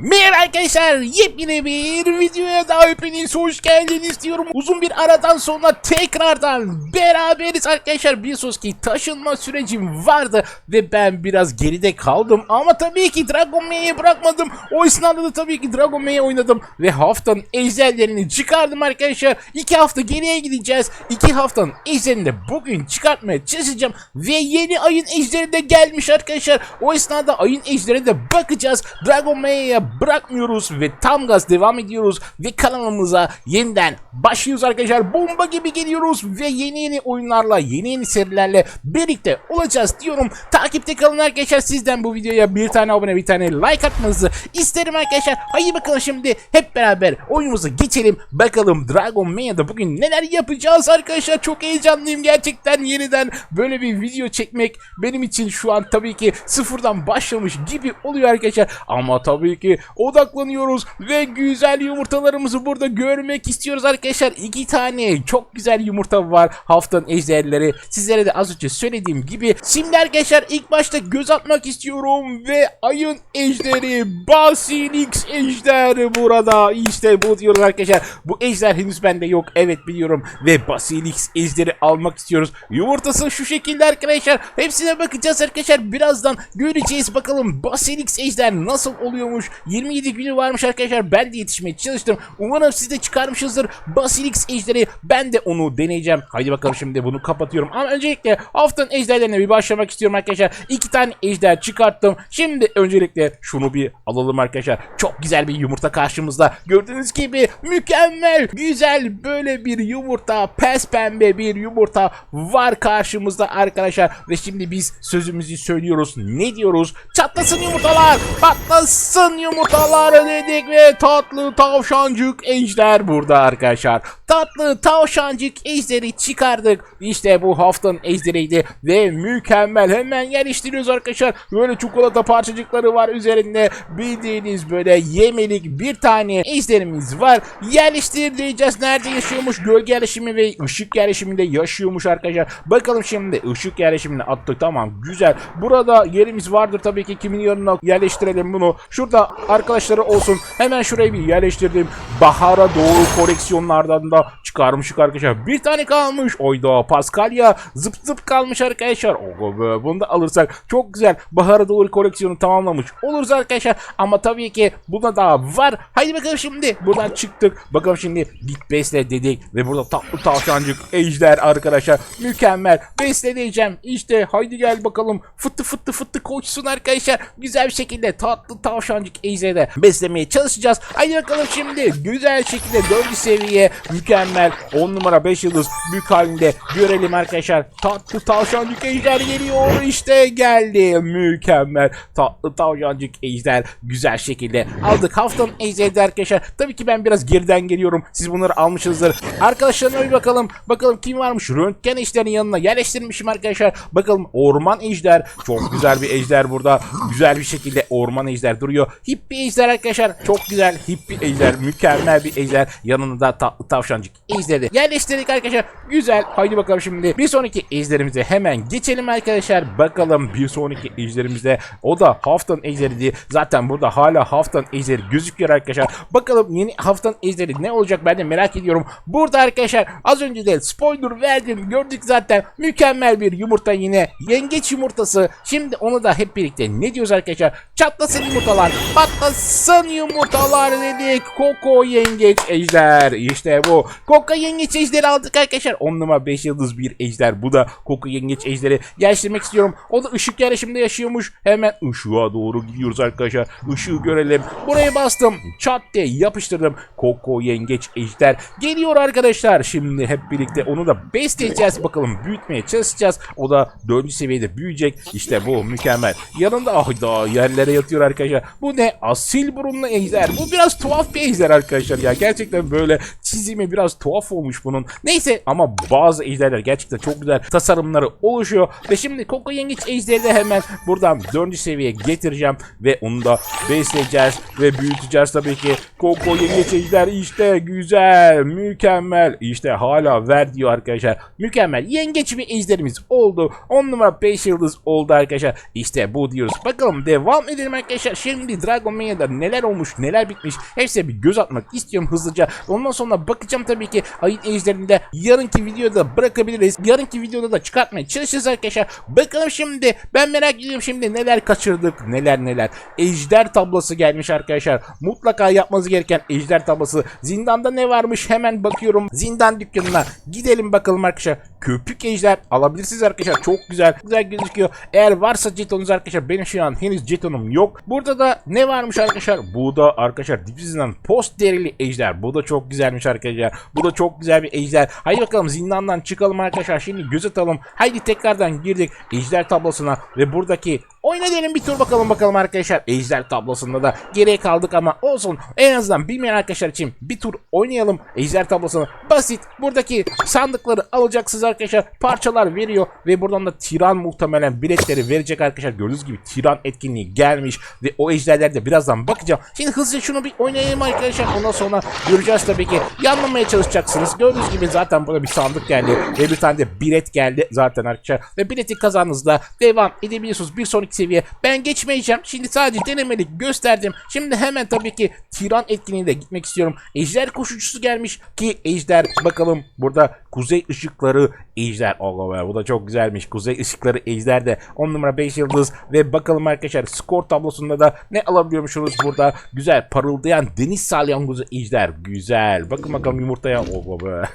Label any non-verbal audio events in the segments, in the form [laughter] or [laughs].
Merhaba arkadaşlar yepyeni bir videoya daha hepiniz hoş geldiniz diyorum. Uzun bir aradan sonra tekrardan beraberiz arkadaşlar. Biliyorsunuz ki taşınma sürecim vardı ve ben biraz geride kaldım. Ama tabii ki Dragon May'i bırakmadım. O esnada da tabii ki Dragon May'i oynadım ve haftanın ejderlerini çıkardım arkadaşlar. İki hafta geriye gideceğiz. İki haftanın ejderini de bugün çıkartmaya çalışacağım. Ve yeni ayın ejderi de gelmiş arkadaşlar. O esnada ayın ejderi de bakacağız. Dragon May'a bırakmıyoruz ve tam gaz devam ediyoruz. Ve kanalımıza yeniden başlıyoruz arkadaşlar. Bomba gibi geliyoruz ve yeni yeni oyunlarla, yeni yeni serilerle birlikte olacağız diyorum. Takipte kalın arkadaşlar. Sizden bu videoya bir tane abone, bir tane like atmanızı isterim arkadaşlar. Haydi bakalım şimdi hep beraber oyunumuza geçelim. Bakalım Dragon Maya'da bugün neler yapacağız arkadaşlar. Çok heyecanlıyım gerçekten yeniden böyle bir video çekmek benim için şu an tabii ki sıfırdan başlamış gibi oluyor arkadaşlar. Ama tabii ki odaklanıyoruz ve güzel yumurtalarımızı burada görmek istiyoruz arkadaşlar. İki tane çok güzel yumurta var haftanın ejderleri. Sizlere de az önce söylediğim gibi. Şimdi arkadaşlar ilk başta göz atmak istiyorum ve ayın ejderi Basilix ejder burada. İşte bu diyoruz arkadaşlar. Bu ejder henüz bende yok. Evet biliyorum. Ve Basilix ejderi almak istiyoruz. Yumurtası şu şekilde arkadaşlar. Hepsine bakacağız arkadaşlar. Birazdan göreceğiz bakalım Basilix ejder nasıl oluyormuş. 27 günü varmış arkadaşlar. Ben de yetişmeye çalıştım. Umarım siz de çıkarmışsınızdır. Basilix ejderi. Ben de onu deneyeceğim. Haydi bakalım şimdi bunu kapatıyorum. Ama öncelikle haftanın ejderlerine bir başlamak istiyorum arkadaşlar. İki tane ejder çıkarttım. Şimdi öncelikle şunu bir alalım arkadaşlar. Çok güzel bir yumurta karşımızda. Gördüğünüz gibi mükemmel, güzel böyle bir yumurta, pes pembe bir yumurta var karşımızda arkadaşlar. Ve şimdi biz sözümüzü söylüyoruz. Ne diyoruz? Çatlasın yumurtalar, patlasın yumurtalar dedik ve tatlı tavşancık ejder burada arkadaşlar. Tatlı tavşancık ejderi çıkardık. İşte bu haftanın ejderiydi ve mükemmel. Hemen yerleştiriyoruz arkadaşlar. Böyle çikolata parçacıkları var üzerinde. Bildiğiniz böyle yemelik bir tane ejderimiz var. Yerleştireceğiz. Nerede yaşıyormuş? Gölge yerleşimi ve ışık yerleşiminde yaşıyormuş arkadaşlar. Bakalım şimdi ışık yerleşimini attık. Tamam güzel. Burada yerimiz vardır tabii ki. Kimin yanına yerleştirelim bunu. Şurada arkadaşları olsun. Hemen şurayı bir yerleştirdim. Bahara doğru koleksiyonlardan da çıkarmışık arkadaşlar. Bir tane kalmış. Oyda Paskalya zıp zıp kalmış arkadaşlar. Oho be bunu da alırsak çok güzel. Bahara doğru koleksiyonu tamamlamış oluruz arkadaşlar. Ama tabii ki buna daha var. Haydi bakalım şimdi. Buradan çıktık. Bakalım şimdi git besle dedik. Ve burada tatlı tavşancık ejder arkadaşlar. Mükemmel. Besle diyeceğim. İşte haydi gel bakalım. Fıttı fıttı fıttı koşsun arkadaşlar. Güzel bir şekilde tatlı tavşancık ejderde beslemeye çalışacağız. Haydi bakalım şimdi. Güzel şekilde 4. seviye mükemmel 10 numara 5 yıldız büyük halinde görelim arkadaşlar. Tatlı tavşancık ejder geliyor. İşte geldi. Mükemmel. Tatlı tavşancık ejder güzel şekilde aldık. Haftanın ejderi arkadaşlar. Tabii ki ben biraz geriden geliyorum. Siz bunları almışsınızdır. Arkadaşlarına bir bakalım. Bakalım kim varmış? Röntgen ejderin yanına yerleştirmişim arkadaşlar. Bakalım orman ejder. Çok güzel bir ejder burada. Güzel bir şekilde orman ejder duruyor. Hippi ejder arkadaşlar. Çok güzel hippi ejder. Mükemmel bir ejder. Yanında da tatlı tavşancık ejderi. Yerleştirdik arkadaşlar. Güzel. Haydi bakalım şimdi. Bir sonraki ejderimize hemen geçelim arkadaşlar. Bakalım bir sonraki ejderimizde o da haftanın ejderiydi. Zaten burada hala haftanın ejderi gözüküyor arkadaşlar. Bakalım yeni haftanın ejderi ne olacak ben de merak ediyorum. Burada arkadaşlar az önce de spoiler verdim. Gördük zaten. Mükemmel bir yumurta yine. Yengeç yumurtası. Şimdi onu da hep birlikte ne diyoruz arkadaşlar? Çatlasın yumurtalar. Patlasın yumurtalar dedik. Koko yengeç ejder. İşte bu. Koko yengeç ejderi aldık arkadaşlar. 10 numara 5 yıldız bir ejder. Bu da Koko yengeç ejderi. Geliştirmek istiyorum. O da ışık yarışımda yaşıyormuş. Hemen ışığa doğru gidiyoruz arkadaşlar. Işığı görelim. Buraya bastım. Çat diye yapıştırdım. Koko yengeç ejder. Geliyor arkadaşlar. Şimdi hep birlikte onu da besleyeceğiz. Bakalım büyütmeye çalışacağız. O da 4. seviyede büyüyecek. İşte bu mükemmel. Yanında ayda yerlere yatıyor arkadaşlar. Bu ne? Asil burunlu ejder. Bu biraz tuhaf bir ejder arkadaşlar ya. Gerçekten böyle çizimi biraz tuhaf tuhaf olmuş bunun. Neyse ama bazı ejderler gerçekten çok güzel tasarımları oluşuyor. Ve şimdi Koko Yengeç ejderi de hemen buradan 4. seviyeye getireceğim. Ve onu da besleyeceğiz ve büyüteceğiz tabii ki. Koko Yengeç ejder işte güzel, mükemmel. İşte hala ver diyor arkadaşlar. Mükemmel. Yengeç bir ejderimiz oldu. 10 numara 5 yıldız oldu arkadaşlar. İşte bu diyoruz. Bakalım devam edelim arkadaşlar. Şimdi Dragon Mania'da neler olmuş, neler bitmiş. Hepsine bir göz atmak istiyorum hızlıca. Ondan sonra bakacağım tabii ki ayın ejderini de yarınki videoda bırakabiliriz. Yarınki videoda da çıkartmaya çalışacağız arkadaşlar. Bakalım şimdi. Ben merak ediyorum şimdi neler kaçırdık, neler neler. Ejder tablosu gelmiş arkadaşlar. Mutlaka yapmanız gereken ejder tablosu. Zindanda ne varmış hemen bakıyorum. Zindan dükkanına gidelim bakalım arkadaşlar. Köpük ejder alabilirsiniz arkadaşlar. Çok güzel. Güzel gözüküyor. Eğer varsa jetonunuz arkadaşlar benim şu an henüz jetonum yok. Burada da ne varmış arkadaşlar? Bu da arkadaşlar dipsizinden post derili ejder. Bu da çok güzelmiş arkadaşlar. Bu da çok güzel bir ejder. Haydi bakalım zindandan çıkalım arkadaşlar. Şimdi göz atalım. Haydi tekrardan girdik ejder tablosuna ve buradaki Oyna derim bir tur bakalım bakalım arkadaşlar. Ejder tablosunda da geriye kaldık ama olsun. En azından bilmeyen arkadaşlar için bir tur oynayalım. Ejder tablosunu basit. Buradaki sandıkları alacaksınız arkadaşlar. Parçalar veriyor ve buradan da tiran muhtemelen biletleri verecek arkadaşlar. Gördüğünüz gibi tiran etkinliği gelmiş ve o ejderlerde birazdan bakacağım. Şimdi hızlıca şunu bir oynayalım arkadaşlar. Ondan sonra göreceğiz tabii ki. Yanmamaya çalışacaksınız. Gördüğünüz gibi zaten burada bir sandık geldi ve bir tane de bilet geldi zaten arkadaşlar. Ve bileti kazandığınızda devam edebiliyorsunuz. Bir sonraki seviye. Ben geçmeyeceğim. Şimdi sadece denemelik gösterdim. Şimdi hemen tabii ki tiran etkinliğine gitmek istiyorum. Ejder koşucusu gelmiş ki ejder bakalım burada kuzey ışıkları ejder. Allah be bu da çok güzelmiş. Kuzey ışıkları ejder de 10 numara 5 yıldız ve bakalım arkadaşlar skor tablosunda da ne alabiliyormuşuz burada. Güzel parıldayan deniz salyangozu ejder. Güzel. Bakın bakalım yumurtaya. Allah [laughs] be.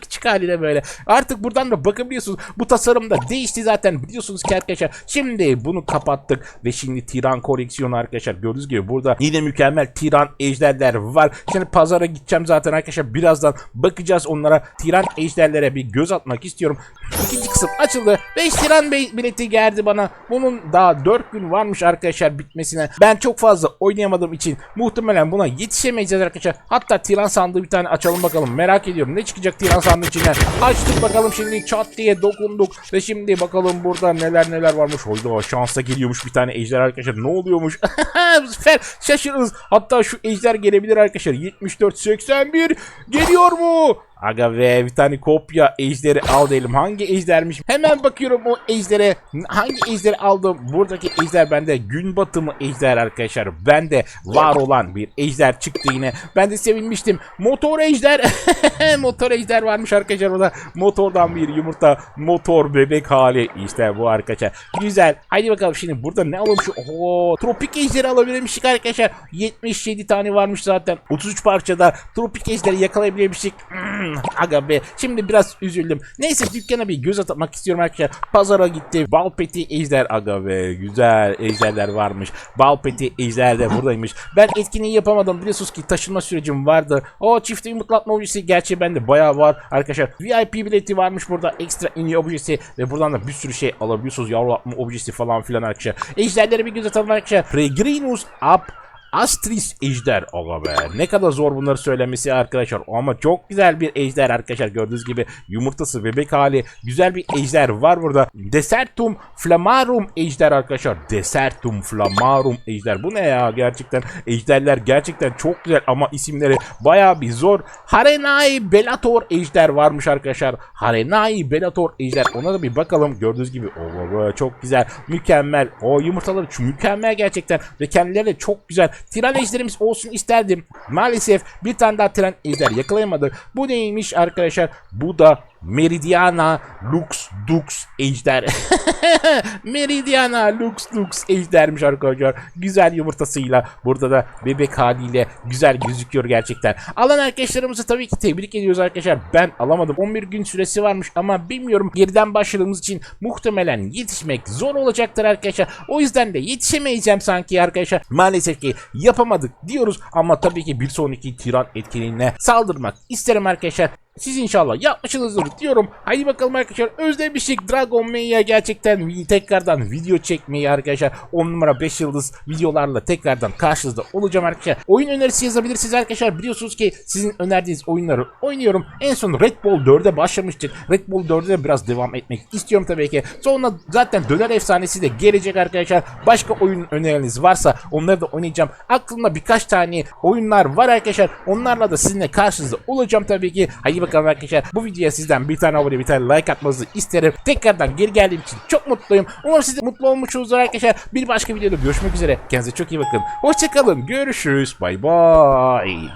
Küçük haliyle böyle. Artık buradan da bakabiliyorsunuz. Bu tasarım da değişti zaten biliyorsunuz ki arkadaşlar. Şimdi bunu kapattık ve şimdi tiran koleksiyonu arkadaşlar. Gördüğünüz gibi burada yine mükemmel tiran ejderler var. Şimdi pazara gideceğim zaten arkadaşlar. Birazdan bakacağız onlara. Tiran ejderlere bir göz atmak istiyorum. İkinci kısım açıldı. 5 tiran bileti geldi bana. Bunun daha 4 gün varmış arkadaşlar bitmesine. Ben çok fazla oynayamadığım için muhtemelen buna yetişemeyeceğiz arkadaşlar. Hatta tiran sandığı bir tane açalım bakalım. Merak ediyorum ne çıkacak tiran sandığı içinden. Açtık bakalım şimdi çat diye dokunduk. Ve şimdi bakalım burada neler neler varmış. Hayda şansa geliyormuş bir tane ejder arkadaşlar. Ne oluyormuş? [laughs] Bu sefer şaşırırız. Hatta şu ejder gelebilir arkadaşlar. 74-81 geliyor mu? Aga ve bir tane kopya ejderi al diyelim. Hangi ejdermiş? Hemen bakıyorum o ejdere. Hangi ejderi aldım? Buradaki ejder bende gün batımı ejder arkadaşlar. Bende var olan bir ejder çıktı yine. Ben de sevinmiştim. Motor ejder. [laughs] motor ejder varmış arkadaşlar orada. Motordan bir yumurta. Motor bebek hali. İşte bu arkadaşlar. Güzel. Haydi bakalım şimdi burada ne şu. Oo, tropik ejderi alabilmiştik arkadaşlar. 77 tane varmış zaten. 33 parçada tropik ejderi yakalayabilmiştik. Hmm, [laughs] aga be. Şimdi biraz üzüldüm. Neyse dükkana bir göz atmak istiyorum arkadaşlar. Pazara gitti. Balpeti ejder aga be. Güzel ejderler varmış. Balpeti ejder de buradaymış. Ben etkinliği yapamadım. Biliyorsunuz ki taşınma sürecim vardı. O çift yumurtlatma objesi gerçi bende bayağı var arkadaşlar. VIP bileti varmış burada. Ekstra ini objesi ve buradan da bir sürü şey alabiliyorsunuz. Yavrulatma objesi falan filan arkadaşlar. Ejderlere bir göz atalım arkadaşlar. Pregrinus up Astris ejder aga be. Ne kadar zor bunları söylemesi arkadaşlar. Ama çok güzel bir ejder arkadaşlar. Gördüğünüz gibi yumurtası bebek hali. Güzel bir ejder var burada. Desertum flamarum ejder arkadaşlar. Desertum flamarum ejder. Bu ne ya gerçekten. Ejderler gerçekten çok güzel ama isimleri baya bir zor. Harenai Bellator ejder varmış arkadaşlar. Harenai Bellator ejder. Ona da bir bakalım. Gördüğünüz gibi o çok güzel. Mükemmel. O yumurtaları mükemmel gerçekten. Ve kendileri de çok güzel. Tiran ejderimiz olsun isterdim. Maalesef bir tane daha tiran ejder yakalayamadık. Bu neymiş arkadaşlar? Bu da Meridiana Lux Dux ejder. [laughs] Meridiana Lux Dux ejdermiş arkadaşlar. Güzel yumurtasıyla burada da bebek haliyle güzel gözüküyor gerçekten. Alan arkadaşlarımızı tabii ki tebrik ediyoruz arkadaşlar. Ben alamadım. 11 gün süresi varmış ama bilmiyorum geriden başladığımız için muhtemelen yetişmek zor olacaktır arkadaşlar. O yüzden de yetişemeyeceğim sanki arkadaşlar. Maalesef ki yapamadık diyoruz ama tabii ki bir sonraki tiran etkinliğine saldırmak isterim arkadaşlar. Siz inşallah yapmışsınızdır diyorum. Haydi bakalım arkadaşlar özlemiştik Dragon May'e gerçekten tekrardan video çekmeyi arkadaşlar. 10 numara 5 yıldız videolarla tekrardan karşınızda olacağım arkadaşlar. Oyun önerisi yazabilirsiniz arkadaşlar. Biliyorsunuz ki sizin önerdiğiniz oyunları oynuyorum. En son Red Bull 4'e başlamıştık. Red Bull 4'e de biraz devam etmek istiyorum tabii ki. Sonra zaten Döner Efsanesi de gelecek arkadaşlar. Başka oyun öneriniz varsa onları da oynayacağım. Aklımda birkaç tane oyunlar var arkadaşlar. Onlarla da sizinle karşınızda olacağım tabii ki. Haydi bakalım arkadaşlar. Bu videoya sizden bir tane abone bir tane like atmanızı isterim. Tekrardan geri geldiğim için çok mutluyum. Umarım siz de mutlu olmuşsunuzdur arkadaşlar. Bir başka videoda görüşmek üzere. Kendinize çok iyi bakın. Hoşçakalın. Görüşürüz. Bay bay.